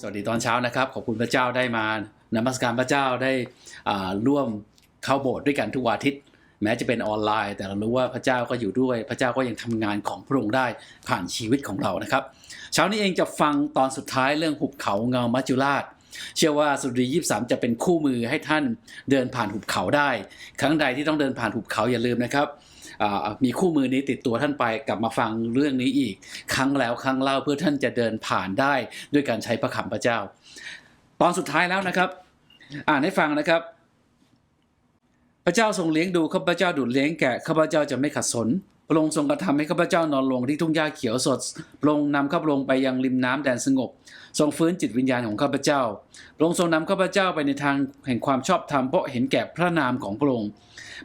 สวัสดีตอนเช้านะครับ ขอบคุณพระเจ้าได้มานมัสการพระเจ้าได้ร่วมเข้าโบสถ์ด้วยกันทุกวันอาทิตย์แม้จะเป็นออนไลน์ แต่เรารู้ว่าพระเจ้าก็อยู่ด้วย พระเจ้าก็ยังทำงานของพระองค์ได้ผ่านชีวิตของเรานะครับ เช้านี้เองจะฟังตอนสุดท้ายเรื่องหุบเขาเงามัจจุราช เชื่อว่าสุดียี่สามจะเป็นคู่มือให้ท่านเดินผ่านหุบเขาได้ ครั้งใดที่ต้องเดินผ่านหุบเขาอย่าลืมนะครับ มีคู่มือนี้ติดตัวท่านไปกลับมาฟังเรื่องนี้อีก ครั้งแล้วครั้งเล่าเพื่อท่านจะเดินผ่านได้ด้วยการใช้พระคำพระเจ้า ตอนสุดท้ายแล้วนะครับ อ่านให้ฟังนะครับ พระเจ้าทรงเลี้ยงดูข้าพเจ้าดูดเลี้ยงแกะข้าพเจ้าจะไม่ขัดสน พระองค์ทรงกระทำให้ข้าพเจ้านอนลงที่ทุ่งหญ้าเขียวสด พระองค์นำข้าพระองค์ไปยังริมน้ำแดนสงบ ทรงฟื้นจิตวิญญาณของข้าพเจ้า พระองค์ทรงนำข้าพเจ้าไปในทางแห่งความชอบธรรมเพราะเห็นแก่พระนามของพระองค์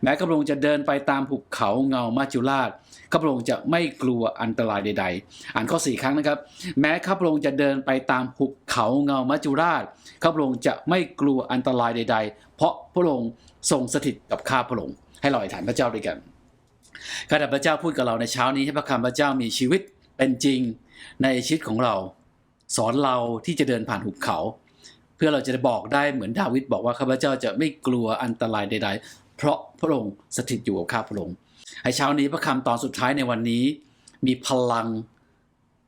แม้ข้าพระองค์จะเดินไปตามภูเขาเงามาจุราชข้าพระองค์จะไม่กลัวอันตรายใด ๆ อ่านข้อสี่ครั้งนะครับ แม้ข้าพระองค์จะเดินไปตามภูเขาเงามัจจุราชข้าพระองค์จะไม่กลัวอันตรายใด ๆ เพราะพระองค์ทรงสถิตกับข้าพระองค์ ให้เราอธิษฐานพระเจ้าด้วยกัน ข้าแต่พระเจ้าพูดกับเราในเช้านี้ให้พระคำพระเจ้ามีชีวิตเป็นจริงในชีวิตของเรา สอนเราที่จะเดินผ่านหุบเขา เพื่อเราจะได้บอกได้เหมือนดาวิดบอกว่าข้าพเจ้าจะไม่กลัวอันตรายใด ๆ เพราะพระองค์สถิตอยู่กับข้าพระองค์ให้เช้านี้พระคำตอนสุดท้ายในวันนี้ มีพลัง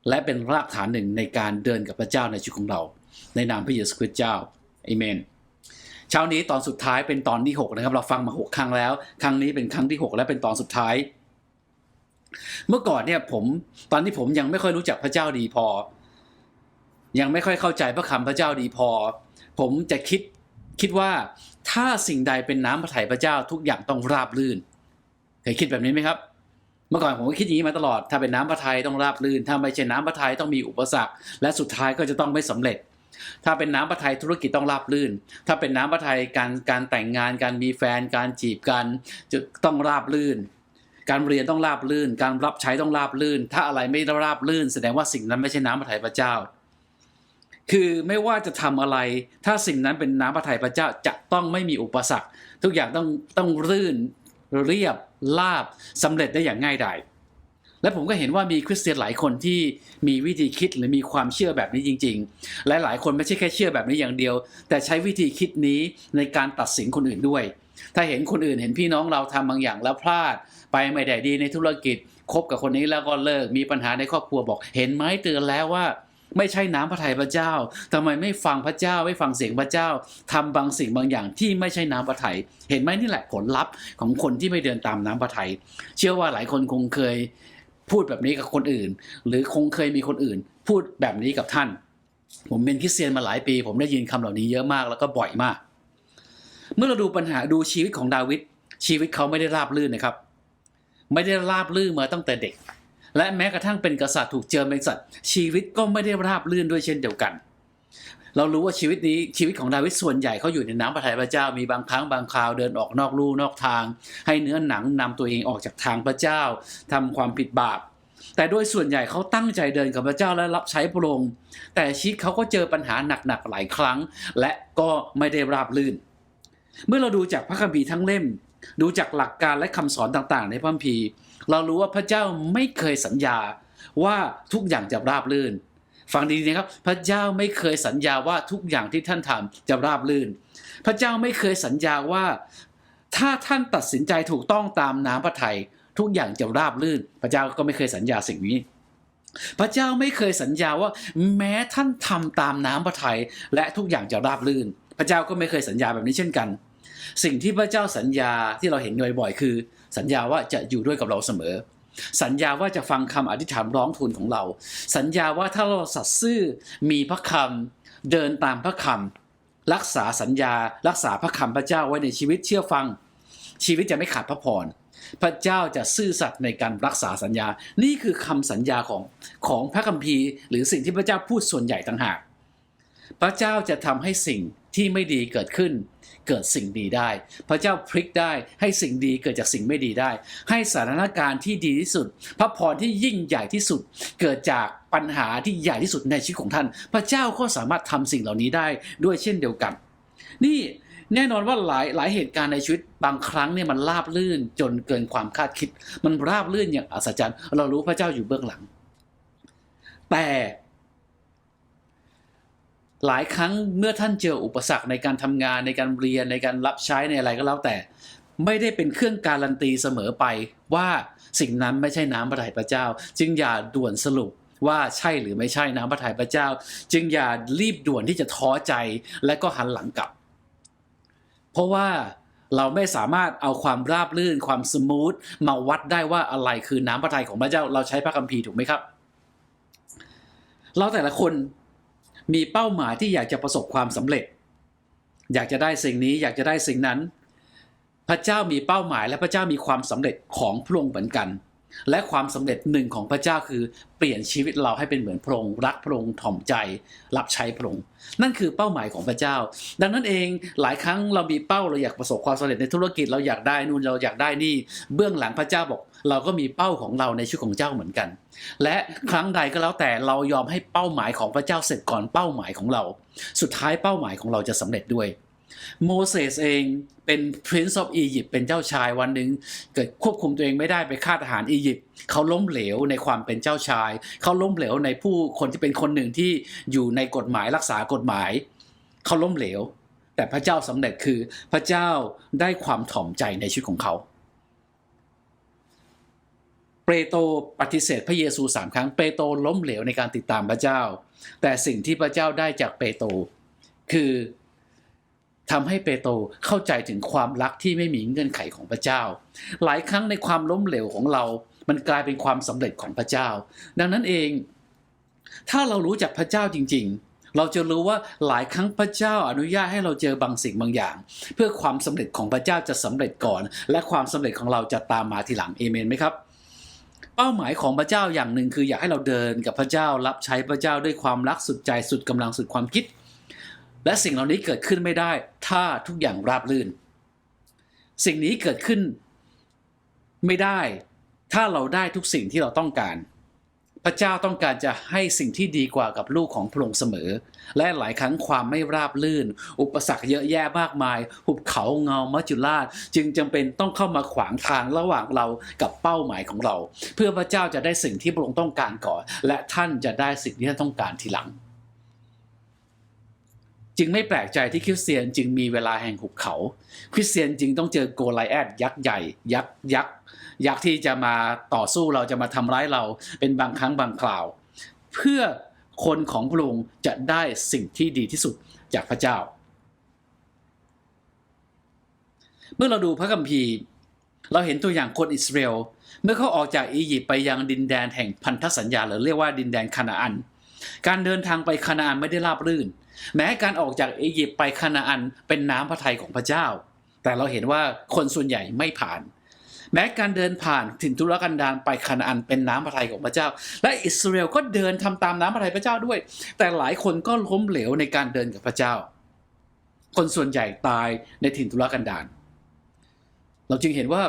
และเป็นรากฐานหนึ่งในการเดินกับพระเจ้าในชีวิตของเรา ในนามพระเยซูคริสต์เจ้าเอเมน เช้านี้ตอนสุดท้ายเป็นตอนที่ 6 นะครับ เราฟังมา 6 ครั้งแล้ว ครั้งนี้เป็นครั้งที่ 6 และเป็นตอนสุดท้าย เมื่อก่อนเนี่ยผมตอนที่ผมยังไม่ค่อยรู้จักพระเจ้าดีพอ ยังไม่ค่อยเข้าใจพระคำพระเจ้าดีพอ ผมจะคิดคิดว่าถ้าสิ่งใดเป็นน้ำพระทัยพระเจ้าทุกอย่างต้องราบรื่นเคยคิดแบบนี้ไหมครับ เมื่อก่อนผมก็คิดอย่างนี้มาตลอดถ้าเป็นน้ำพระทัยต้องราบรื่นถ้าไม่ใช่น้ำพระทัยต้องมีอุปสรรค และสุดท้ายก็จะต้องไม่สำเร็จ ถ้าเป็นน้ำพระทัยธุรกิจต้องราบรื่น ถ้าเป็นน้ำพระทัยการการแต่งงานการมีแฟนการจีบกันจะต้องราบรื่น การเรียนต้องราบรื่น การรับใช้ต้องราบรื่น ถ้าอะไรไม่ราบรื่น แสดงว่าสิ่งนั้นไม่ใช่น้ำพระทัยพระเจ้า คือไม่ว่าจะทำอะไร ถ้าสิ่งนั้นเป็นน้ำพระทัยพระเจ้าจะต้องไม่มีอุปสรรค ทุกอย่างต้องต้องรื่นเรียบลาบสำเร็จได้อย่างง่ายดาย และผมก็เห็นว่ามีคริสเตียนหลายคนที่มีวิธีคิดหรือมีความเชื่อแบบนี้จริง ๆ และหลายคนไม่ใช่แค่เชื่อแบบนี้อย่างเดียว แต่ใช้วิธีคิดนี้ในการตัดสินคนอื่นด้วย ถ้าเห็นคนอื่นเห็นพี่น้องเราทำบางอย่างแล้วพลาด ไปไม่ได้ดีในธุรกิจคบกับคนนี้แล้วก็เลิกมีปัญหาในครอบครัวบอก เห็นไหมเตือนแล้วว่าไม่ใช่น้ำพระทัยพระเจ้าทำไมไม่ฟังพระเจ้าไม่ฟังเสียงพระเจ้าทำบางสิ่งบางอย่างที่ไม่ใช่น้ำพระทัยเห็นไหมนี่แหละผลลัพธ์ของคนที่ไม่เดินตามน้ำพระทัยเชื่อว่าหลายคนคงเคย พูดแบบนี้กับคนอื่น หรือคงเคยมีคนอื่น พูดแบบนี้กับท่าน ผมเป็นคริสเตียนมาหลายปี ผมได้ยินคำเหล่านี้เยอะมากแล้วก็บ่อยมาก เมื่อเราดูปัญหาดูชีวิตของดาวิดชีวิตเขาไม่ได้ราบรื่นนะครับ ไม่ได้ราบรื่นมาตั้งแต่เด็ก และแม้กระทั่งเป็นกษัตริย์ถูกเจิมเป็นกษัตริย์ชีวิตก็ไม่ได้ราบรื่นด้วยเช่นเดียวกัน เรารู้ว่าชีวิตนี้ชีวิตของดาวิดส่วนใหญ่เขาอยู่ในน้ำพระทัยพระเจ้ามีบางครั้งบางคราวเดินออกนอกลู่นอกทาง ให้เนื้อหนังนำตัวเองออกจากทางพระเจ้าทำความผิดบาป แต่โดยส่วนใหญ่เขาตั้งใจเดินกับพระเจ้าและรับใช้พระองค์แต่ชีวิตเขาก็เจอปัญหาหนักๆหลายครั้ง และก็ไม่ได้ราบรื่น เมื่อเราดูจากพระคัมภีร์ทั้งเล่ม ดูจากหลักการและคำสอนต่างๆ ในพระคัมภีร์ เรารู้ว่าพระเจ้าไม่เคยสัญญาว่าทุกอย่างจะราบรื่น ฟังดีๆนะครับ พระเจ้าไม่เคยสัญญาว่าทุกอย่างที่ท่านทำจะราบรื่น พระเจ้าไม่เคยสัญญาว่า ถ้าท่านตัดสินใจถูกต้องตามน้ำพระทัยทุกอย่างจะราบรื่น พระเจ้าก็ไม่เคยสัญญาสิ่งนี้ พระเจ้าไม่เคยสัญญาว่า แม้ท่านทำตามน้ำพระทัยและทุกอย่างจะราบรื่น พระเจ้าก็ไม่เคยสัญญาแบบนี้เช่นกัน สิ่งที่พระเจ้าสัญญาที่เราเห็นบ่อยๆคือ สัญญาว่าจะอยู่ด้วยกับเราเสมอ สัญญาว่าจะฟังคำอธิษฐานร้องทูลของเรา สัญญาว่าถ้าเราสัตย์ซื่อมีพระคำเดินตามพระคำรักษาสัญญา รักษาพระคำพระเจ้าไว้ในชีวิตเชื่อฟัง ชีวิตจะไม่ขาดพระพรพระเจ้าจะซื่อสัตย์ในการรักษาสัญญา นี่คือคำสัญญาของของพระคัมภีร์ หรือสิ่งที่พระเจ้าพูดส่วนใหญ่ต่างหาก พระเจ้าจะทำให้สิ่งที่ไม่ดีเกิดขึ้น เกิดสิ่งดีได้ พระเจ้าพลิกได้ให้สิ่งดีเกิดจากสิ่งไม่ดีได้ ให้สถานการณ์ที่ดีที่สุด พระพรที่ยิ่งใหญ่ที่สุด เกิดจากปัญหาที่ใหญ่ที่สุดในชีวิตของท่าน พระเจ้าก็สามารถทำสิ่งเหล่านี้ได้ด้วยเช่นเดียวกัน นี่แน่นอนว่าหลายหลายเหตุการณ์ในชีวิตบางครั้งเนี่ยมันราบลื่นจนเกินความคาดคิด มันราบลื่นอย่างอัศจรรย์ เรารู้พระเจ้าอยู่เบื้องหลัง แต่ หลายครั้งเมื่อท่านเจออุปสรรคในการทำงานในการเรียนในการรับใช้ในอะไรก็แล้วแต่ ไม่ได้เป็นเครื่องการันตีเสมอไปว่าสิ่งนั้นไม่ใช่น้ำพระทัยพระเจ้า จึงอย่าด่วนสรุปว่าใช่หรือไม่ใช่น้ำพระทัยพระเจ้า จึงอย่ารีบด่วนที่จะท้อใจและก็หันหลังกลับ เพราะว่าเราไม่สามารถเอาความราบรื่นความสมูทมาวัดได้ว่าอะไรคือน้ำพระทัยของพระเจ้า เราใช้พระคัมภีร์ถูกไหมครับ เราแต่ละคน มีเป้าหมายที่อยากจะประสบความสำเร็จ อยากจะได้สิ่งนี้อยากจะได้สิ่งนั้น พระเจ้ามีเป้าหมายและพระเจ้ามีความสำเร็จของพระองค์เหมือนกัน และความสำเร็จหนึ่งของพระเจ้าคือเปลี่ยนชีวิตเราให้เป็นเหมือนพระองค์รักพระองค์ถ่อมใจ รับใช้พระองค์นั่นคือเป้าหมายของพระเจ้า ดังนั้นเองหลายครั้งเรามีเป้าเราอยากประสบความสำเร็จในธุรกิจเราอยากได้นู่นเราอยากได้นี่เบื้องหลังพระเจ้าบอก เราก็มีเป้าของเราในชีวิตของเจ้าเหมือนกัน และครั้งใดก็แล้วแต่เรายอมให้เป้าหมายของพระเจ้าเสร็จก่อนเป้าหมายของเรา สุดท้ายเป้าหมายของเราจะสำเร็จด้วย โมเสสเองเป็น Prince of Egypt เป็นเจ้าชายวันหนึ่งเกิดควบคุมตัวเองไม่ได้ไปฆ่าทหารอียิปต์เขาล้มเหลวในความเป็นเจ้าชาย เขาล้มเหลวในผู้คนที่เป็นคนหนึ่งที่อยู่ในกฎหมายรักษากฎหมาย เขาล้มเหลว แต่พระเจ้าสำเร็จคือพระเจ้าได้ความถ่อมใจในชีวิตของเขา เปโตรปฏิเสธพระเยซูสามครั้งเปโตรล้มเหลวในการติดตามพระเจ้า แต่สิ่งที่พระเจ้าได้จากเปโตรคือ ทำให้เปโตรเข้าใจถึงความรักที่ไม่มีเงื่อนไขของพระเจ้า หลายครั้งในความล้มเหลวของเรา มันกลายเป็นความสำเร็จของพระเจ้า ดังนั้นเอง ถ้าเรารู้จักพระเจ้าจริง ๆ เราจะรู้ว่าหลายครั้งพระเจ้าอนุญาตให้เราเจอบางสิ่งบางอย่าง เพื่อความสำเร็จของพระเจ้าจะสำเร็จก่อน และความสำเร็จของเราจะตามมาทีหลังเอเมนไหมครับเป้าหมายของพระเจ้าอย่างหนึ่งคืออยากให้เราเดินกับพระเจ้ารับใช้พระเจ้าด้วยความรักสุดใจสุดกำลังสุดความคิด และสิ่งเหล่านี้เกิดขึ้นไม่ได้ ถ้าทุกอย่างราบรื่น สิ่งนี้เกิดขึ้นไม่ได้ ถ้าเราได้ทุกสิ่งที่เราต้องการ พระเจ้าต้องการจะให้สิ่งที่ดีกว่ากับลูกของพระองค์เสมอ และหลายครั้งความไม่ราบรื่น อุปสรรคเยอะแยะมากมาย หุบเขาเงามัจจุราช จึงจำเป็นต้องเข้ามาขวางทางระหว่างเรากับเป้าหมายของเรา เพื่อพระเจ้าจะได้สิ่งที่พระองค์ต้องการก่อน และท่านจะได้สิ่งที่ท่านต้องการทีหลัง จึงไม่แปลกใจที่คริสเตียนจึงมีเวลาแห่งหุบเขา คริสเตียนจึงต้องเจอโกไลแอดยักษ์ใหญ่ ยักษ์ยักษ์ยักษ์ที่จะมาต่อสู้เราจะมาทำร้ายเราเป็นบางครั้งบางคราว เพื่อคนของพระองค์จะได้สิ่งที่ดีที่สุดจากพระเจ้า เมื่อเราดูพระคัมภีร์ เราเห็นตัวอย่างคนอิสราเอลเมื่อเขาออกจากอียิปต์ไปยังดินแดนแห่งพันธสัญญาหรือเรียกว่าดินแดนคานาอัน การเดินทางไปคานาอันไม่ได้ราบรื่น แม้การออกจากอียิปต์ไปคานาอันเป็นน้ำพระทัยของพระเจ้า แต่เราเห็นว่าคนส่วนใหญ่ไม่ผ่าน แม้การเดินผ่านถิ่นทุรกันดารไปคานาอันเป็นน้ำพระทัยของพระเจ้า และอิสราเอลก็เดินทำตามน้ำพระทัยพระเจ้าด้วย แต่หลายคนก็ล้มเหลวในการเดินกับพระเจ้า คนส่วนใหญ่ตายในถิ่นทุรกันดารเราจึงเห็นว่า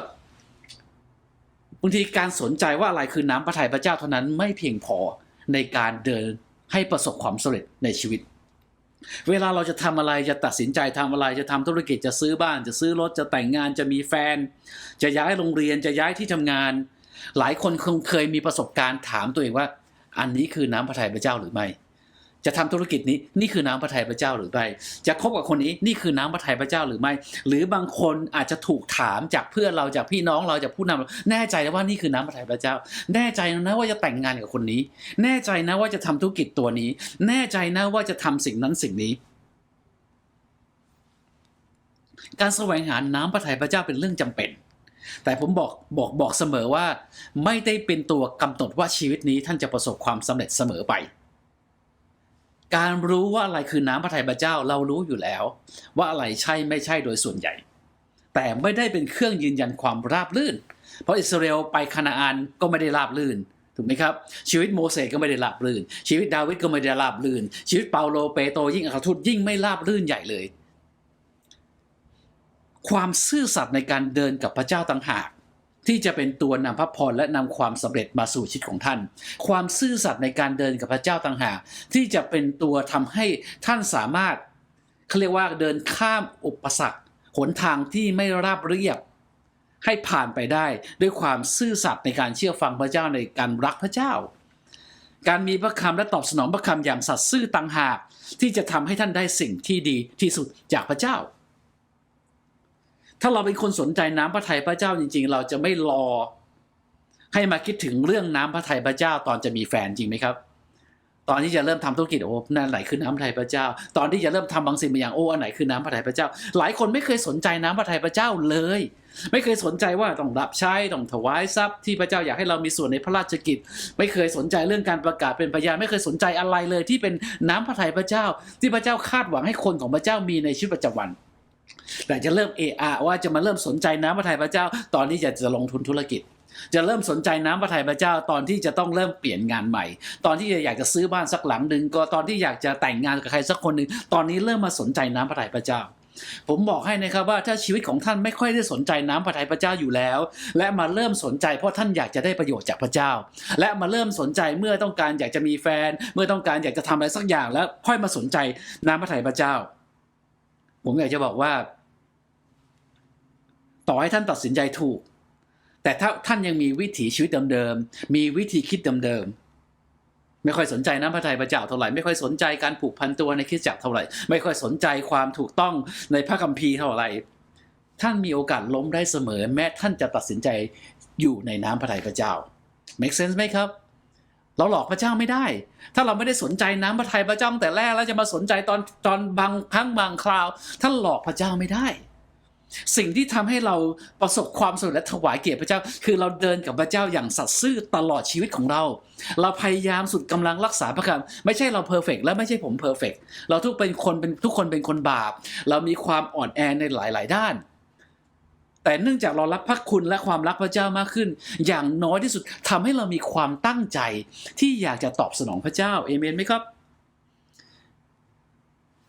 บางทีการสนใจว่าอะไรคือน้ำพระทัยพระเจ้าเท่านั้นไม่เพียงพอในการเดินให้ประสบความสำเร็จในชีวิต เวลาเราจะทำอะไรจะตัดสินใจทำอะไรจะทำธุรกิจจะซื้อบ้านจะซื้อรถจะแต่งงานจะมีแฟน จะย้ายโรงเรียนจะย้ายที่ทำงาน หลายคนคงเคยมีประสบการณ์ถามตัวเองว่า อันนี้คือน้ำพระทัยพระเจ้าหรือไม่ จะทำธุรกิจนี้นี่คือน้ำพระทัยพระเจ้าหรือไม่จะคบกับคนนี้นี่คือน้ำพระทัยพระเจ้าหรือไม่ หรือบางคนอาจจะถูกถามจากเพื่อนเราจากพี่น้องเราจากผู้นำแน่ใจแล้วว่านี่คือน้ำพระทัยพระเจ้า แน่ใจนะว่าจะแต่งงานกับคนนี้ แน่ใจนะว่าจะทำธุรกิจตัวนี้ แน่ใจนะว่าจะทำสิ่งนั้นสิ่งนี้ การแสวงหาน้ำพระทัยพระเจ้าเป็นเรื่องจำเป็นแต่ผมบอกบอกบอกเสมอว่า ไม่ได้เป็นตัวกำหนดว่าชีวิตนี้ท่านจะประสบความสำเร็จเสมอไป การรู้ว่าอะไรคือน้ำพระทัยพระเจ้าเรารู้อยู่แล้ว ว่าอะไรใช่ไม่ใช่โดยส่วนใหญ่ แต่ไม่ได้เป็นเครื่องยืนยันความราบรื่น เพราะอิสราเอลไปคานาอันก็ไม่ได้ราบรื่นถูกไหมครับชีวิตโมเสสก็ไม่ได้ราบรื่น ชีวิตดาวิดก็ไม่ได้ราบรื่น ชีวิตเปาโลเปโตยิ่งอัครทูตยิ่งไม่ราบรื่นใหญ่เลย ความซื่อสัตย์ในการเดินกับพระเจ้าต่างหาก ที่จะเป็นตัวนำพระพรและนำความสำเร็จมาสู่ชีวิตของท่าน ความซื่อสัตย์ในการเดินกับพระเจ้าต่างหากที่จะเป็นตัวทำให้ท่านสามารถเขาเรียกว่าเดินข้ามอุปสรรคหนทางที่ไม่ราบเรียบ ให้ผ่านไปได้ด้วยความซื่อสัตย์ในการเชื่อฟังพระเจ้าในการรักพระเจ้า การมีพระคำและตอบสนองพระคำอย่างสัตย์ซื่อต่างหากที่จะทำให้ท่านได้สิ่งที่ดีที่สุดจากพระเจ้า ถ้าเราเป็นคนสนใจน้ำพระทัยพระเจ้าจริง ๆ เราจะไม่รอ ให้มาคิดถึงเรื่องน้ำพระทัยพระเจ้า ตอนจะมีแฟนจริงไหมครับ ตอนที่จะเริ่มทำธุรกิจโอ้นั่นไหนคือน้ำพระทัยพระเจ้า ตอนที่จะเริ่มทำบางสิ่งบางอย่างโอ้อันไหนคือน้ำพระทัยพระเจ้า หลายคนไม่เคยสนใจน้ำพระทัยพระเจ้าเลย ไม่เคยสนใจว่าต้องรับใช้ต้องถวายทรัพย์ที่พระเจ้าอยากให้เรามีส่วนในพระราชกิจ ไม่เคยสนใจเรื่องการประกาศเป็นพยานไม่เคยสนใจอะไรเลย ที่เป็นน้ำพระทัยพระเจ้า ที่พระเจ้าคาดหวังให้คนของพระเจ้ามีในชีวิตประจำวัน แต่จะเริ่มเอะอะว่าจะมาเริ่มสนใจน้ำพระทัยพระเจ้า ตอนที่จะจะลงทุนธุรกิจ จะเริ่มสนใจน้ำพระทัยพระเจ้า ตอนที่จะต้องเริ่มเปลี่ยนงานใหม่ ตอนที่อยากจะซื้อบ้านสักหลังหนึ่งก็ตอนที่อยากจะแต่งงานกับใครสักคนหนึ่งตอนนี้เริ่มมาสนใจน้ำพระทัยพระเจ้า ผมบอกให้นะครับว่าถ้าชีวิตของท่านไม่ค่อยได้สนใจน้ำพระทัยพระเจ้าอยู่แล้ว และมาเริ่มสนใจเพราะท่านอยากจะได้ประโยชน์จากพระเจ้า และมาเริ่มสนใจเมื่อต้องการอยากจะมีแฟน เมื่อต้องการอยากจะทำอะไรสักอย่างแล้วค่อยมาสนใจน้ำพระทัยพระเจ้า ผมอยากจะบอกว่า ต่อให้ท่านตัดสินใจถูก แต่ถ้าท่านยังมีวิถีชีวิตเดิมๆมีวิธีคิดเดิมๆไม่ค่อยสนใจน้ำพระทัยพระเจ้าเท่าไหร่ไม่ค่อยสนใจการผูกพันตัวในคริสตจักรเท่าไหร่ ไม่ค่อยสนใจความถูกต้องในพระคัมภีร์เท่าไหร่ท่านมีโอกาสล้มได้เสมอ แม้ท่านจะตัดสินใจอยู่ในน้ำพระทัยพระเจ้า make sense ไหมครับ เราหลอกพระเจ้าไม่ได้ ถ้าเราไม่ได้สนใจน้ำพระทัยพระเจ้าแต่แรกแล้วจะมาสนใจตอนตอนบางครั้งบางคราวท่านหลอกพระเจ้าไม่ได้ สิ่งที่ทำให้เราประสบความสำเร็จและถวายเกียรติพระเจ้า คือเราเดินกับพระเจ้าอย่างสัตย์ซื่อตลอดชีวิตของเรา เราพยายามสุดกำลังรักษาพระคำไม่ใช่เราเพอร์เฟกและไม่ใช่ผมเพอร์เฟกเราทุกเป็นคนเป็นทุกคนเป็นคนบาป เรามีความอ่อนแอในหลาย ๆ ด้าน แต่เนื่องจากเรารับพระคุณและความรักพระเจ้ามากขึ้น อย่างน้อยที่สุดทำให้เรามีความตั้งใจที่อยากจะตอบสนองพระเจ้าเอเมนไหมครับ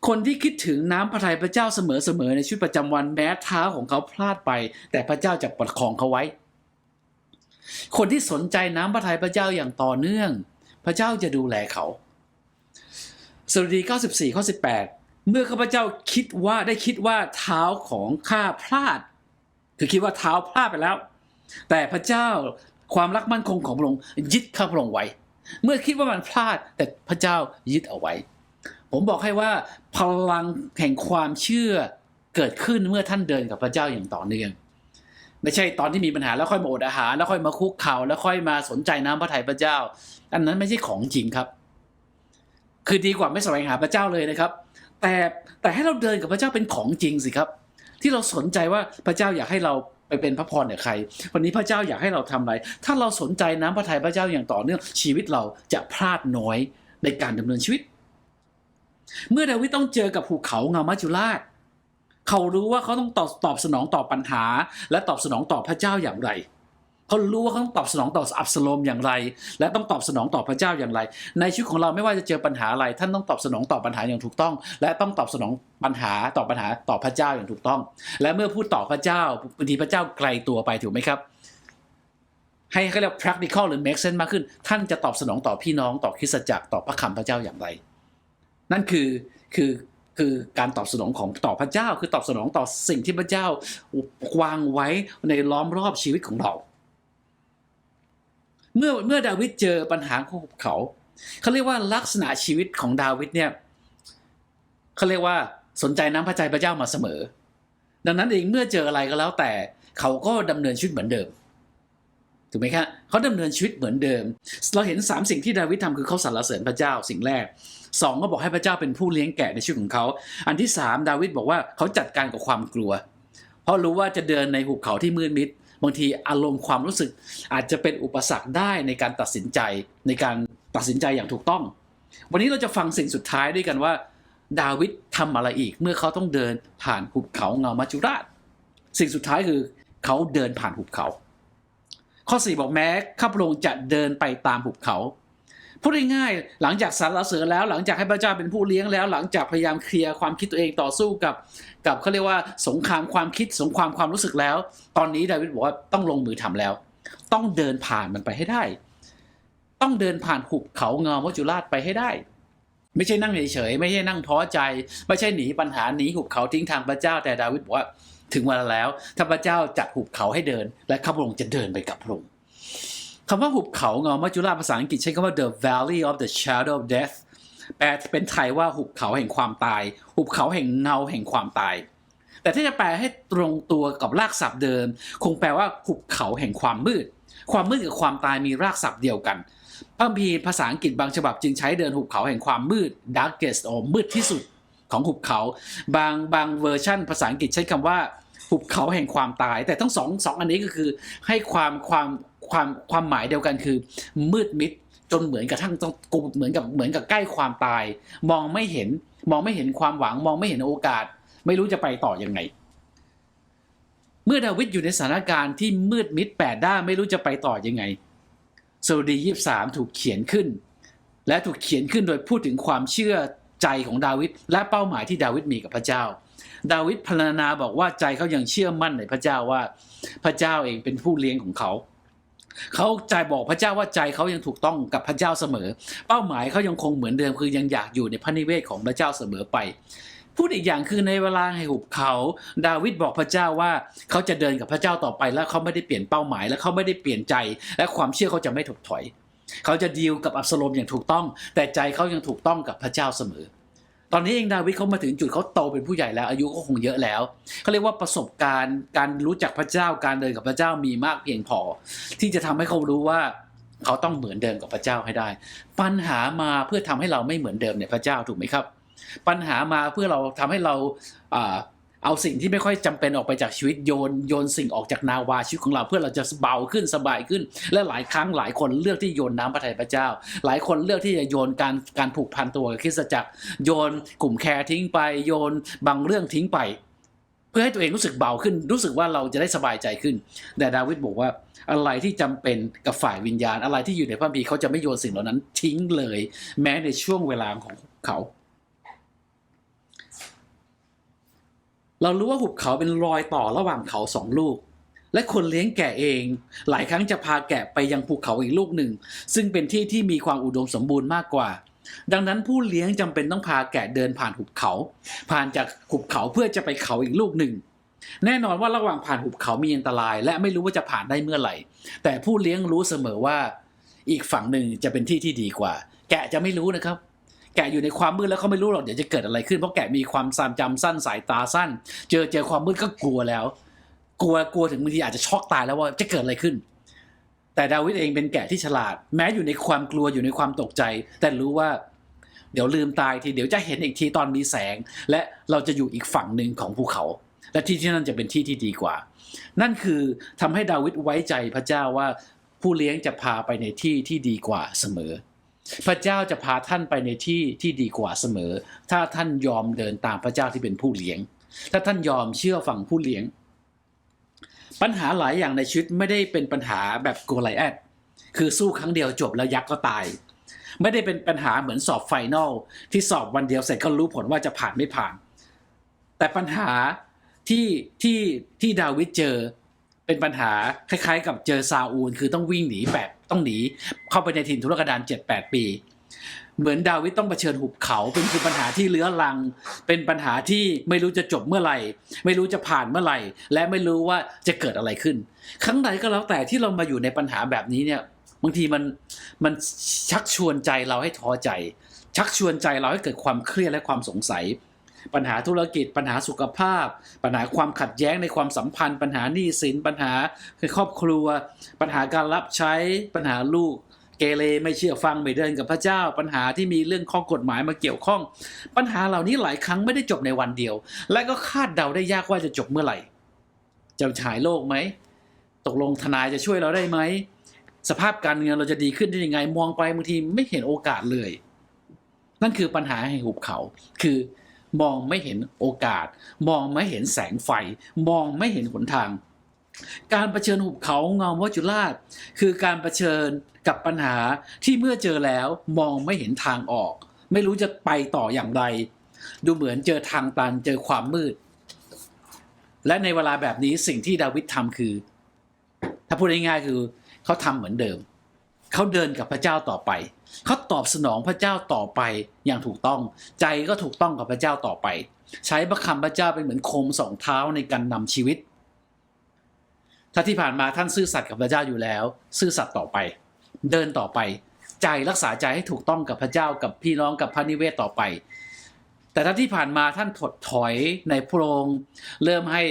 คนที่คิดถึงน้ำพระทัยพระเจ้าเสมอๆในชีวิตประจำวันแม้เท้าของเขาพลาดไป แต่พระเจ้าจะประคองเขาไว้ คนที่สนใจน้ำพระทัยพระเจ้าอย่างต่อเนื่อง พระเจ้าจะดูแลเขาสดุดี 94ข้อ18 เมื่อข้าพเจ้าคิดว่าได้คิดว่าเท้าของข้าพลาด คือคิดว่าเท้าพลาดไปแล้ว แต่พระเจ้าความรักมั่นคงของพระองค์ยึดข้าพระองค์ไว้ เมื่อคิดว่ามันพลาดแต่พระเจ้ายึดเอาไว้ ผมบอกให้ว่าพลังแห่งความเชื่อเกิดขึ้นเมื่อท่านเดินกับพระเจ้าอย่างต่อเนื่อง ไม่ใช่ตอนที่มีปัญหาแล้วค่อยมาอดอาหาร แล้วค่อยมาคุกเข่าแล้วค่อยมาสนใจน้ำพระทัยพระเจ้า อันนั้นไม่ใช่ของจริงครับ คือดีกว่าไม่แสวงหาพระเจ้าเลยนะครับ แต่แต่ให้เราเดินกับพระเจ้าเป็นของจริงสิครับ ที่เราสนใจว่าพระเจ้าอยากให้เราไปเป็นพระพรเนี่ยใคร วันนี้พระเจ้าอยากให้เราทำอะไร ถ้าเราสนใจน้ำพระทัยพระเจ้าอย่างต่อเนื่องชีวิตเราจะพลาดน้อยในการดำเนินชีวิต เมื่อดาวิดต้องเจอกับภูเขาเงามัจจุราชเขารู้ว่าเขาต้องตอบตอบสนองต่อปัญหา และตอบสนองต่อพระเจ้าอย่างไร เขารู้ว่าเขาต้องตอบสนองต่ออับสโลมอย่างไร และต้องตอบสนองต่อพระเจ้าอย่างไร ในชีวิตของเราไม่ว่าจะเจอปัญหาอะไร ท่านต้องตอบสนองต่อปัญหาอย่างถูกต้อง และต้องตอบสนองปัญหาต่อปัญหาต่อพระเจ้าอย่างถูกต้อง และเมื่อพูดต่อพระเจ้าบางทีพระเจ้าไกลตัวไปถูกไหมครับ ให้เขาเรียก practical หรือ make sense มากขึ้น ท่านจะตอบสนองต่อพี่น้องต่อคริสตจักรต่อพระคำพระเจ้าอย่างไร นั่นคือคือคือการตอบสนองของต่อพระเจ้า คือตอบสนองต่อสิ่งที่พระเจ้าวางไว้ในล้อมรอบชีวิตของเรา เมื่อเมื่อดาวิดเจอปัญหาของเขา เขาเรียกว่าลักษณะชีวิตของดาวิดเนี่ยเขาเรียกว่าสนใจน้ำพระทัยพระเจ้ามาเสมอ ดังนั้นเองเมื่อเจออะไรก็แล้วแต่เขาก็ดำเนินชีวิตเหมือนเดิมถูกไหมครับเขาดำเนินชีวิตเหมือนเดิม เราเห็นสามสิ่งที่ดาวิดทำคือเขาสรรเสริญพระเจ้าสิ่งแรกสองก็บอกให้พระเจ้าเป็นผู้เลี้ยงแกะในชีวิตของเขา อันที่สามดาวิดบอกว่าเขาจัดการกับความกลัว เพราะรู้ว่าจะเดินในหุบเขาที่มืดมิด บางทีอารมณ์ความรู้สึก อาจจะเป็นอุปสรรคได้ในการตัดสินใจในการตัดสินใจอย่างถูกต้อง วันนี้เราจะฟังสิ่งสุดท้ายด้วยกันว่า ดาวิดทำอะไรอีก เมื่อเขาต้องเดินผ่านหุบเขาเงามัจจุราช สิ่งสุดท้ายคือเขาเดินผ่านหุบเขา ข้อ 4 บอกแม้ข้าพระองค์จะเดินไปตามหุบเขา พูดง่ายๆหลังจากสรรเสริญแล้ว หลังจากให้พระเจ้าเป็นผู้เลี้ยงแล้ว หลังจากพยายามเคลียร์ความคิดตัวเองต่อสู้กับ กับเขาเรียกว่าสงครามความคิดสงครามความรู้สึกแล้ว ตอนนี้ดาวิดบอกว่าต้องลงมือทำแล้ว ต้องเดินผ่านมันไปให้ได้ ต้องเดินผ่านหุบเขาเงามัจจุราชไปให้ได้ ไม่ใช่นั่งเฉยๆไม่ใช่นั่งท้อใจ ไม่ใช่หนีปัญหาหนีหุบเขาทิ้งทางพระเจ้าแต่ดาวิดบอกว่าถึงเวลาแล้วถ้าพระเจ้าจัดหุบเขาให้เดิน และข้าพระองค์จะเดินไปกับพระองค์ คำว่าหุบเขาเงามัจจุราชภาษาอังกฤษใช้คำว่า the valley of the shadow of death แปลเป็นไทยว่าหุบเขาแห่งความตาย หุบเขาแห่งเงาแห่งความตาย แต่ถ้าจะแปลให้ตรงตัวกับรากศัพท์เดิม คงแปลว่าหุบเขาแห่งความมืด ความมืดกับความตายมีรากศัพท์เดียวกันพระคัมภีร์ภาษาอังกฤษบางฉบับจึงใช้เดินหุบเขาแห่งความมืด darkest or มืดที่สุดของหุบเขา บางบางเวอร์ชั่น ภาษาอังกฤษใช้คำว่าหุบเขาแห่งความตาย แต่ทั้งสองสองอันนี้ก็คือให้ความความ ความความหมายเดียวกันคือ มืดมิดจนเหมือนกับทั้งต้องกูเหมือนกับเหมือนกับใกล้ความตาย มองไม่เห็น มองไม่เห็นความหวัง มองไม่เห็นโอกาส ไม่รู้จะไปต่อยังไง เมื่อดาวิดอยู่ในสถานการณ์ที่มืดมิดแปดด้านไม่รู้จะไปต่อยังไงสดียี่สามถูกเขียนขึ้น และถูกเขียนขึ้นโดยพูดถึงความเชื่อใจของดาวิดและเป้าหมายที่ดาวิดมีกับพระเจ้า ดาวิดพรรณนาบอกว่าใจเขายังเชื่อมั่นในพระเจ้าว่า พระเจ้าเองเป็นผู้เลี้ยงของเขา เขาใจบอกพระเจ้าว่าใจเขายังถูกต้องกับพระเจ้าเสมอ เป้าหมายเขายังคงเหมือนเดิมคือยังอยากอยู่ในพระนิเวศของพระเจ้าเสมอไปพูดอีกอย่างคือในเวลาแห่งหุบเขา ดาวิดบอกพระเจ้าว่าเขาจะเดินกับพระเจ้าต่อไป และเขาไม่ได้เปลี่ยนเป้าหมาย และเขาไม่ได้เปลี่ยนใจ และความเชื่อเขาจะไม่ถดถอย เขาจะดีลกับอับสโลมอย่างถูกต้อง แต่ใจเขายังถูกต้องกับพระเจ้าเสมอ ตอนนี้เองดาวิดเขามาถึงจุดเขาโตเป็นผู้ใหญ่แล้ว อายุก็คงเยอะแล้วเขาเรียกว่าประสบการณ์ การรู้จักพระเจ้าการเดินกับพระเจ้ามีมากเพียงพอ ที่จะทำให้เขารู้ว่าเขาต้องเหมือนเดิมกับพระเจ้าให้ได้ ปัญหามาเพื่อทำให้เราไม่เหมือนเดิมในพระเจ้าถูกไหมครับ ปัญหามาเพื่อเราทำให้เราอ่า เอาสิ่งที่ไม่ค่อยจำเป็นออกไปจากชีวิตโยนโยนสิ่งออกจากนาวาชีวิตของเราเพื่อเราจะเบาขึ้นสบายขึ้น และหลายครั้งหลายคนเลือกที่โยนน้ำพระทัยพระเจ้า หลายคนเลือกที่จะโยนการการผูกพันตัวกับคริสตจักร โยนกลุ่มแคร์ทิ้งไป โยนบางเรื่องทิ้งไป เพื่อให้ตัวเองรู้สึกเบาขึ้น รู้สึกว่าเราจะได้สบายใจขึ้น แต่ดาวิดบอกว่าอะไรที่จำเป็นกับฝ่ายวิญญาณ อะไรที่อยู่ในพระคัมภีเขาจะไม่โยนสิ่งเหล่านั้นทิ้งเลย แม้ในช่วงเวลาของเขา เรารู้ว่าหุบเขาเป็นรอยต่อระหว่างเขาสองลูก และคนเลี้ยงแกะเอง หลายครั้งจะพาแกะไปยังภูเขาอีกลูกหนึ่ง ซึ่งเป็นที่ที่มีความอุดมสมบูรณ์มากกว่า ดังนั้นผู้เลี้ยงจำเป็นต้องพาแกะเดินผ่านหุบเขา ผ่านจากหุบเขาเพื่อจะไปเขาอีกลูกหนึ่ง แน่นอนว่าระหว่างผ่านหุบเขามีอันตราย และไม่รู้ว่าจะผ่านได้เมื่อไหร่ แต่ผู้เลี้ยงรู้เสมอว่า อีกฝั่งหนึ่งจะเป็นที่ที่ดีกว่า แกะจะไม่รู้นะครับ แกะอยู่ในความมืดแล้วเขาไม่รู้หรอกเดี๋ยวจะเกิดอะไรขึ้นเพราะแกะมีความความจำสั้นสายตาสั้น เจอเจอความมืดก็กลัวแล้ว กลัวกลัวถึงบางทีอาจจะช็อกตายแล้วว่าจะเกิดอะไรขึ้น แต่ดาวิดเองเป็นแกะที่ฉลาด แม้อยู่ในความกลัวอยู่ในความตกใจ แต่รู้ว่าเดี๋ยวลืมตายทีเดี๋ยวจะเห็นอีกทีตอนมีแสง และเราจะอยู่อีกฝั่งหนึ่งของภูเขา และที่ที่นั่นจะเป็นที่ที่ดีกว่า นั่นคือทำให้ดาวิดไว้ใจพระเจ้าว่าผู้เลี้ยงจะพาไปในที่ที่ดีกว่าเสมอ พระเจ้าจะพาท่านไปในที่ที่ดีกว่าเสมอ ถ้าท่านยอมเดินตามพระเจ้าที่เป็นผู้เลี้ยง ถ้าท่านยอมเชื่อฟังผู้เลี้ยง ปัญหาหลายอย่างในชีวิตไม่ได้เป็นปัญหาแบบโกไลแอดคือสู้ครั้งเดียวจบแล้วยักษ์ก็ตาย ไม่ได้เป็นปัญหาเหมือนสอบไฟนอลที่สอบวันเดียวเสร็จก็รู้ผลว่าจะผ่านไม่ผ่าน แต่ปัญหาที่ที่ที่ดาวิดเจอ เป็นปัญหาคล้ายๆ กับเจอซาอูล คือต้องวิ่งหนีแบบต้องหนี เข้าไปในถิ่นทุรกันดาร7-8ปี เหมือนดาวิดต้องเผชิญหุบเขา เป็นคือปัญหาที่เลื้อรัง เป็นปัญหาที่ไม่รู้จะจบเมื่อไหร่ ไม่รู้จะผ่านเมื่อไหร่ และไม่รู้ว่าจะเกิดอะไรขึ้น ครั้งใดก็แล้วแต่ที่เรามาอยู่ในปัญหาแบบนี้เนี่ยบางทีมันมันชักชวนใจเราให้ท้อใจ ชักชวนใจเราให้เกิดความเครียดและความสงสัย ปัญหาธุรกิจ ปัญหาสุขภาพ ปัญหาความขัดแย้งในความสัมพันธ์ ปัญหาหนี้สิน ปัญหาครอบครัว ปัญหาการรับใช้ ปัญหาลูกเกเรไม่เชื่อฟังไม่เดินกับพระเจ้า ปัญหาที่มีเรื่องข้อกฎหมายมาเกี่ยวข้อง ปัญหาเหล่านี้หลายครั้งไม่ได้จบในวันเดียว และก็คาดเดาได้ยากว่าจะจบเมื่อไหร่ จะฉายโลกไหมตกลงทนายจะช่วยเราได้ไหมสภาพการเงินเราจะดีขึ้นได้ยังไงมองไปบางทีไม่เห็นโอกาสเลย นั่นคือปัญหาแห่งหุบเขา คือ มองไม่เห็นโอกาส มองไม่เห็นแสงไฟ มองไม่เห็นหนทาง การรเผชิญหุบเขาเงาวัจจุราชคือการรเผชิญกับปัญหาที่เมื่อเจอแล้วมองไม่เห็นทางออก ไม่รู้จะไปต่ออย่างไร ดูเหมือนเจอทางตันเจอความมืด และในเวลาแบบนี้สิ่งที่ดาวิดทำคือ ถ้าพูดง่ายๆคือเขาทำเหมือนเดิม เขาเดินกับพระเจ้าต่อไป เขาตอบสนองพระเจ้าต่อไปอย่างถูกต้อง ใจก็ถูกต้องกับพระเจ้าต่อไป ใช้พระคำพระเจ้าเป็นเหมือนโคมสองเท้าในการนำชีวิต ถ้าที่ผ่านมาท่านซื่อสัตย์กับพระเจ้าอยู่แล้ว ซื่อสัตย์ต่อไป เดินต่อไป ใจรักษาใจให้ถูกต้องกับพระเจ้ากับพี่น้องกับพระนิเวศต่อไป แต่ถ้านที่ผ่านมาท่านถดถอยในพระองค์เริ่มให้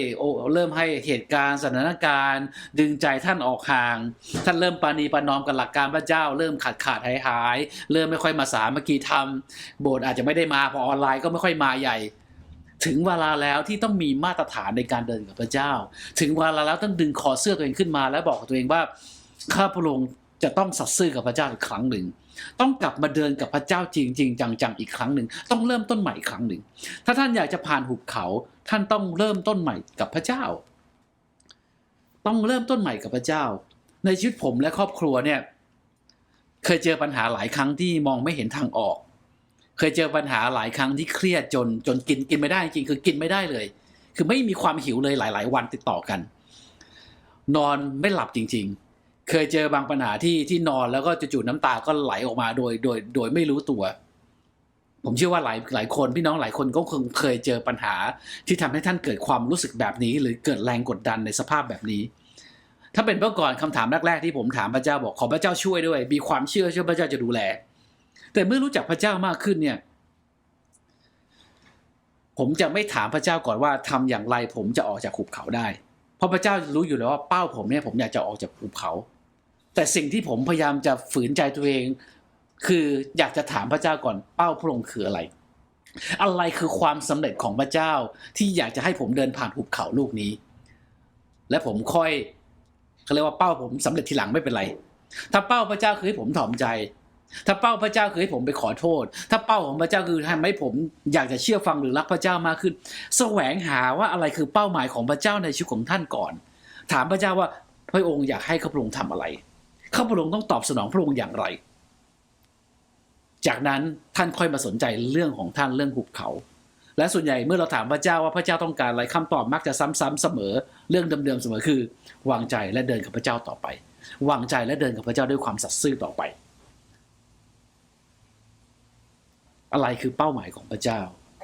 เริ่มให้เหตุการณ์สถานการณ์ ดึงใจท่านออกห่าง ท่านเริ่มปานีประนอมกับหลักการพระเจ้า เริ่มขาดขาดหายหายเริ่มไม่ค่อยมาสามัคคีธรรมโบสถ์อาจจะไม่ได้มาพอออนไลน์ก็ไม่ค่อยมาใหญ่ ถึงเวลาแล้วที่ต้องมีมาตรฐานในการเดินกับพระเจ้า ถึงเวลาแล้วต้องดึงคอเสื้อตัวเองขึ้นมา แล้วบอกกับตัวเองว่าข้าพระองค์จะต้องสัตย์ซื่อกับพระเจ้าอีกครั้งหนึ่ง ต้องกลับมาเดินกับพระเจ้าจริงจริงๆจังๆอีกครั้งหนึ่งต้องเริ่มต้นใหม่อีกครั้งหนึ่งถ้าท่านอยากจะผ่านหุบเขา ท่านต้องเริ่มต้นใหม่กับพระเจ้า ต้องเริ่มต้นใหม่กับพระเจ้า ในชีวิตผมและครอบครัวเนี่ยเคยเจอปัญหาหลายครั้งที่มองไม่เห็นทางออก เคยเจอปัญหาหลายครั้งที่เครียดจนจนกินกินไม่ได้จริงคือกินไม่ได้เลย คือไม่มีความหิวเลยหลาย ๆ วันติดต่อกัน นอนไม่หลับจริง ๆ เคยเจอบางปัญหาที่ที่นอนแล้วก็จู่ๆน้ำตาก็ไหลออกมาโดยโดย โดยไม่รู้ตัว ผมเชื่อว่าหลายหลายคนพี่น้องหลายคนก็คงเคยเจอปัญหา ที่ทำให้ท่านเกิดความรู้สึกแบบนี้ หรือเกิดแรงกดดันในสภาพแบบนี้ ถ้าเป็นเมื่อก่อนคำถามแรกๆที่ผมถามพระเจ้าบอกขอพระเจ้าช่วยด้วย มีความเชื่อเชื่อพระเจ้าจะดูแล แต่เมื่อรู้จักพระเจ้ามากขึ้นเนี่ย ผมจะไม่ถามพระเจ้าก่อนว่าทำอย่างไรผมจะออกจากหุบเขาได้ เพราะพระเจ้ารู้อยู่แล้วว่าเป้าผมเนี่ยผมอยากจะออกจากหุบเขา แต่สิ่งที่ผมพยายามจะฝืนใจตัวเอง คืออยากจะถามพระเจ้าก่อนเป้าพระองค์คืออะไร อะไรคือความสำเร็จของพระเจ้าที่อยากจะให้ผมเดินผ่านหุบเขาลูกนี้ และผมค่อยเขาเรียกว่าเป้าผมสำเร็จทีหลังไม่เป็นไร ถ้าเป้าพระเจ้าคือให้ผมถ่อมใจ ถ้าเป้าพระเจ้าคือให้ผมไปขอโทษ ถ้าเป้าของพระเจ้าคือทำให้ผมอยากจะเชื่อฟังหรือรักพระเจ้ามากขึ้น แสวงหาว่าอะไรคือเป้าหมายของพระเจ้าในชีวิตของท่านก่อน ถามพระเจ้าว่าพระองค์อยากให้ข้าพระองค์ทำอะไร ข้าพระองค์ต้องตอบสนองพระองค์อย่างไร จากนั้นท่านค่อยมาสนใจเรื่องของท่านเรื่องหุบเขา และส่วนใหญ่เมื่อเราถามพระเจ้าว่าพระเจ้าต้องการอะไรคำตอบมักจะซ้ำๆเสมอ เรื่องเดิมๆเสมอคือ วางใจและเดินกับพระเจ้าต่อไป วางใจและเดินกับพระเจ้าด้วยความสัตย์ซื่อต่อไป อะไรคือเป้าหมายของพระเจ้า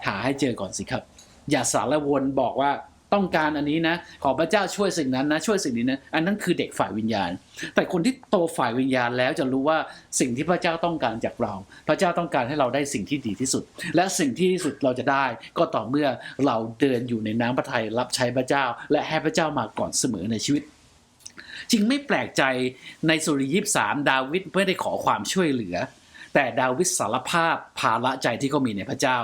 หาให้เจอก่อนสิครับ อย่าสารวนบอกว่า ต้องการอันนี้นะ ขอพระเจ้าช่วยสิ่งนั้นนะ ช่วยสิ่งนี้นะ อันนั้นคือเด็กฝ่ายวิญญาณ แต่คนที่โตฝ่ายวิญญาณแล้วจะรู้ว่าสิ่งที่พระเจ้าต้องการจากเรา พระเจ้าต้องการให้เราได้สิ่งที่ดีที่สุด และสิ่งที่ที่สุดเราจะได้ ก็ต่อเมื่อเราเดินอยู่ในน้ำพระทัยรับใช้พระเจ้า และให้พระเจ้ามาก่อนเสมอในชีวิตจึงไม่แปลกใจในสุริยีบสามดาวิดไม่ได้ขอความช่วยเหลือ แต่ดาวิดสารภาพภาระใจที่เขามีในพระเจ้า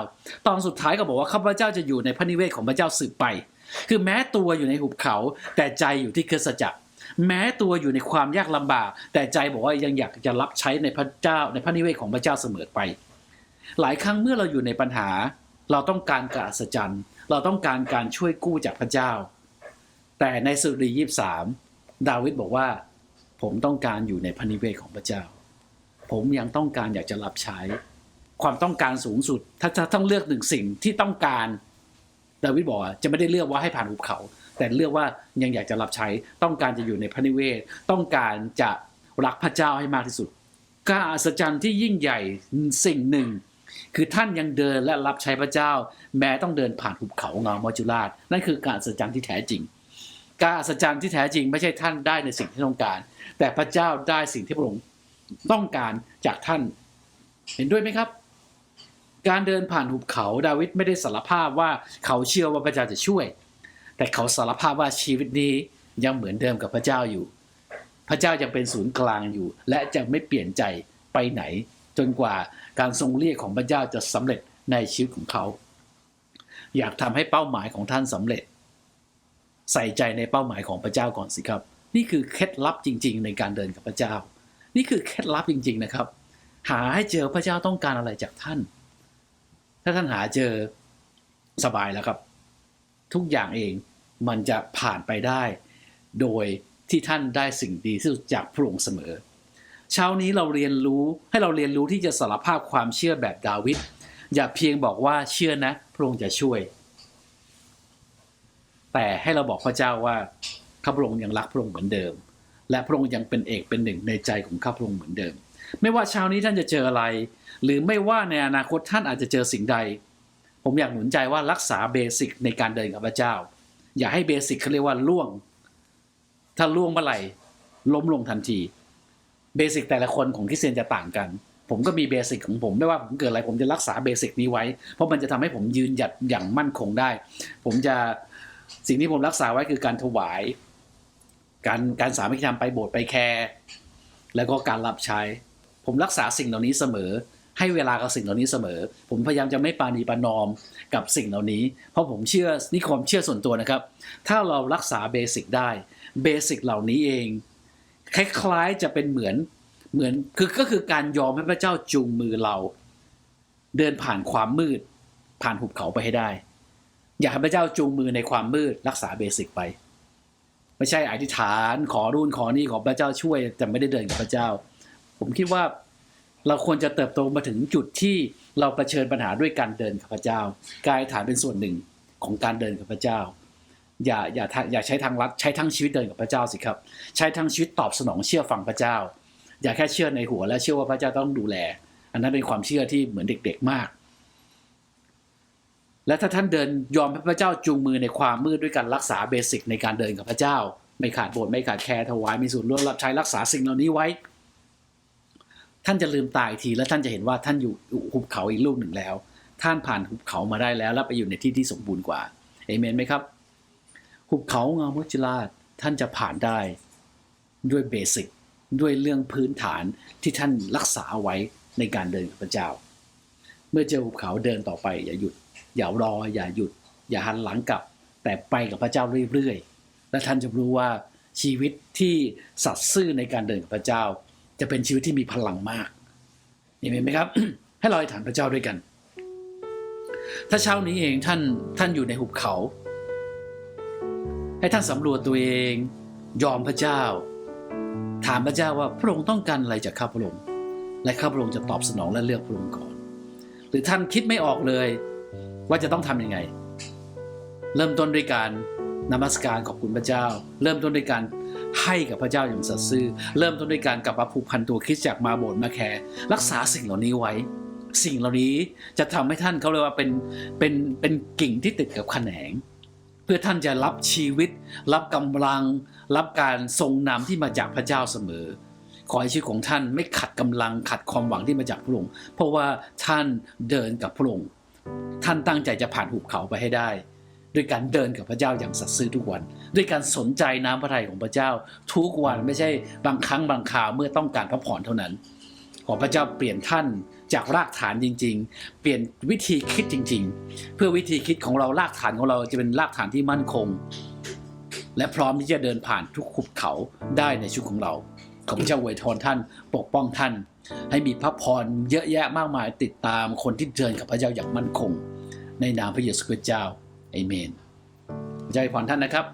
ตอนสุดท้ายก็บอกว่าข้าพเจ้าจะอยู่ในพระนิเวศของพระเจ้าสืบไป คือแม้ตัวอยู่ในหุบเขา แต่ใจอยู่ที่คริสตจักร แม้ตัวอยู่ในความยากลำบาก แต่ใจบอกว่ายังอยากจะรับใช้ในพระเจ้าในพระนิเวศของพระเจ้าเสมอไป หลายครั้งเมื่อเราอยู่ในปัญหา เราต้องการการอัศจรรย์ เราต้องการการช่วยกู้จากพระเจ้า แต่ในสุรียี่สามดาวิดบอกว่า ผมต้องการอยู่ในพระนิเวศของพระเจ้า ผมยังต้องการอยากจะรับใช้ ความต้องการสูงสุด ถ้าจะต้องเลือกหนึ่งสิ่งที่ต้องการ ดาวิดบอกจะไม่ได้เลือกว่าให้ผ่านภูเขา แต่เลือกว่ายังอยากจะรับใช้ต้องการจะอยู่ในพระนิเวศ ต้องการจะรักพระเจ้าให้มากที่สุดการอัศจรรย์ที่ยิ่งใหญ่สิ่งหนึ่ง คือท่านยังเดินและรับใช้พระเจ้า แม้ต้องเดินผ่านภูเขาเงามอจุราชนั่นคือการอัศจรรย์ที่แท้จริง การอัศจรรย์ที่แท้จริง ไม่ใช่ท่านได้ในสิ่งที่ต้องการ แต่พระเจ้าได้สิ่งที่พระองค์ต้องการจากท่าน เห็นด้วยไหมครับ การเดินผ่านหุบเขาดาวิดไม่ได้สารภาพว่าเขาเชื่อว่าพระเจ้าจะช่วย แต่เขาสารภาพว่าชีวิตนี้ยังเหมือนเดิมกับพระเจ้าอยู่ พระเจ้ายังเป็นศูนย์กลางอยู่ และจะไม่เปลี่ยนใจไปไหน จนกว่าการทรงเรียกของพระเจ้าจะสำเร็จในชีวิตของเขา อยากทำให้เป้าหมายของท่านสำเร็จ ใส่ใจในเป้าหมายของพระเจ้าก่อนสิครับ นี่คือเคล็ดลับจริง ๆ ในการเดินกับพระเจ้า นี่คือเคล็ดลับจริง ๆนะครับ หาให้เจอพระเจ้าต้องการอะไรจากท่าน ถ้าท่านหาเจอสบายแล้วครับ ทุกอย่างเองมันจะผ่านไปได้ โดยที่ท่านได้สิ่งดีที่สุดจากพระองค์เสมอ เช้านี้เราเรียนรู้ให้เราเรียนรู้ที่จะสารภาพความเชื่อแบบดาวิดอย่าเพียงบอกว่าเชื่อนะพระองค์จะช่วย แต่ให้เราบอกพระเจ้าว่าข้าพระองค์ยังรักพระองค์เหมือนเดิม และพระองค์ยังเป็นเอกเป็นหนึ่งในใจของข้าพระองค์เหมือนเดิม ไม่ว่าเช้านี้ท่านจะเจออะไร หรือไม่ว่าในอนาคตท่านอาจจะเจอสิ่งใด ผมอยากหนุนใจว่ารักษาเบสิกในการเดินกับพระเจ้า อย่าให้เบสิกเขาเรียกว่าล่วง ถ้าล่วงเมื่อไหร่ล้มลงทันที เบสิกแต่ละคนของคริสเตียนจะต่างกัน ผมก็มีเบสิกของผมไม่ว่าผมเกิดอะไรผมจะรักษาเบสิกนี้ไว้ เพราะมันจะทำให้ผมยืนหยัดอย่างมั่นคงได้ ผมจะสิ่งที่ผมรักษาไว้คือการถวาย การการสามัคคีธรรมไปโบสถ์ไปแคร์แล้วก็การรับใช้ ผมรักษาสิ่งเหล่านี้เสมอ ให้เวลากับสิ่งเหล่านี้เสมอ ผมพยายามจะไม่ปาณีประนอมกับสิ่งเหล่านี้ เพราะผมเชื่อนี่ความเชื่อส่วนตัวนะครับ ถ้าเรารักษาเบสิกได้เบสิกเหล่านี้เองคล้ายๆจะเป็นเหมือนเหมือนคือก็คือการยอมให้พระเจ้าจูงมือเรา เดินผ่านความมืด ผ่านหุบเขาไปให้ได้ อยากให้พระเจ้าจูงมือในความมืดรักษาเบสิกไป ไม่ใช่อธิษฐาน ขอรุ่นขอนี่ขอพระเจ้าช่วย แต่ไม่ได้เดินกับพระเจ้า ผมคิดว่าเราควรจะเติบโตมาถึงจุดที่เราเผชิญปัญหาด้วยการเดินกับพระเจ้า กายฐานเป็นส่วนหนึ่งของการเดินกับพระเจ้า อย่าอย่าอย่าใช้ทางลัดใช้ทั้งชีวิตเดินกับพระเจ้าสิครับ ใช้ทั้งชีวิตตอบสนองเชื่อฟังพระเจ้า อย่าแค่เชื่อในหัวและเชื่อว่าพระเจ้าต้องดูแล อันนั้นเป็นความเชื่อที่เหมือนเด็กๆมาก และถ้าท่านเดินยอมให้พระเจ้าจูงมือในความมืดด้วยการรักษาเบสิกในการเดินกับพระเจ้า ไม่ขาดโบสถ์ไม่ขาดแคร์ถวายมีส่วนร่วมรับใช้รักษาสิ่งเหล่านี้ไว้ ท่านจะลืมตายทีแล้วท่านจะเห็นว่าท่านอยู่หุบเขาอีกลูกหนึ่งแล้ว ท่านผ่านหุบเขามาได้แล้ว และไปอยู่ในที่ที่สมบูรณ์กว่าเอเมนไหมครับ หุบเขางามวจิราชท่านจะผ่านได้ด้วยเบสิกด้วยเรื่องพื้นฐานที่ท่านรักษาไว้ในการเดินกับพระเจ้า เมื่อเจอหุบเขาเดินต่อไป อย่าหยุด อย่ารอ อย่าหยุด อย่าหันหลังกลับ แต่ไปกับพระเจ้าเรื่อยๆ และท่านจะรู้ว่าชีวิตที่สัตย์ซื่อในการเดินกับพระเจ้า จะเป็นชีวิตที่มีพลังมากเห็นไหมครับ ให้เราอธิษฐานพระเจ้าด้วยกัน ถ้าเช้านี้เองท่านท่านอยู่ในหุบเขา ให้ท่านสำรวจตัวเองยอมพระเจ้า ถามพระเจ้าว่าพระองค์ต้องการอะไรจากข้าพระองค์และข้าพระองค์จะตอบสนองและเลือกพระองค์ก่อน หรือท่านคิดไม่ออกเลยว่าจะต้องทำยังไง เริ่มต้นด้วยการ นมัสการขอบคุณพระเจ้า เริ่มต้นด้วยการให้กับพระเจ้าอย่างสัตย์ซื่อ เริ่มต้นด้วยการกลับมาผูกพันตัวคริสตจักมาโบสถ์มาแคร์รักษาสิ่งเหล่านี้ไว้ สิ่งเหล่านี้จะทำให้ท่านเขาเรียกว่าเป็นเป็นเป็นกิ่งที่ติดกับแขนง เพื่อท่านจะรับชีวิต รับกำลัง รับการทรงนำที่มาจากพระเจ้าเสมอ ขอให้ชีวิตของท่านไม่ขัดกำลังขัดความหวังที่มาจากพระองค์เพราะว่าท่านเดินกับพระองค์ท่านตั้งใจจะผ่านหุบเขาไปให้ได้ ด้วยการเดินกับพระเจ้าอย่างสัตย์ซื่อทุกวัน ด้วยการสนใจน้ำพระทัยของพระเจ้าทุกวันไม่ใช่บางครั้งบางคราวเมื่อต้องการพระพรเท่านั้น ขอพระเจ้าเปลี่ยนท่านจากรากฐานจริง ๆ เปลี่ยนวิธีคิดจริง ๆ เพื่อวิธีคิดของเรารากฐานของเราจะเป็นรากฐานที่มั่นคง และพร้อมที่จะเดินผ่านทุกขุบเขาได้ในชีวิตของเราขอพระเจ้าอวยพรท่านปกป้องท่าน ให้มีพระพรเยอะแยะมากมายติดตามคนที่เดินกับพระเจ้าอย่างมั่นคง ในนามพระเยซูคริสต์เจ้า เอเมนใจ้พรท่านนะครับ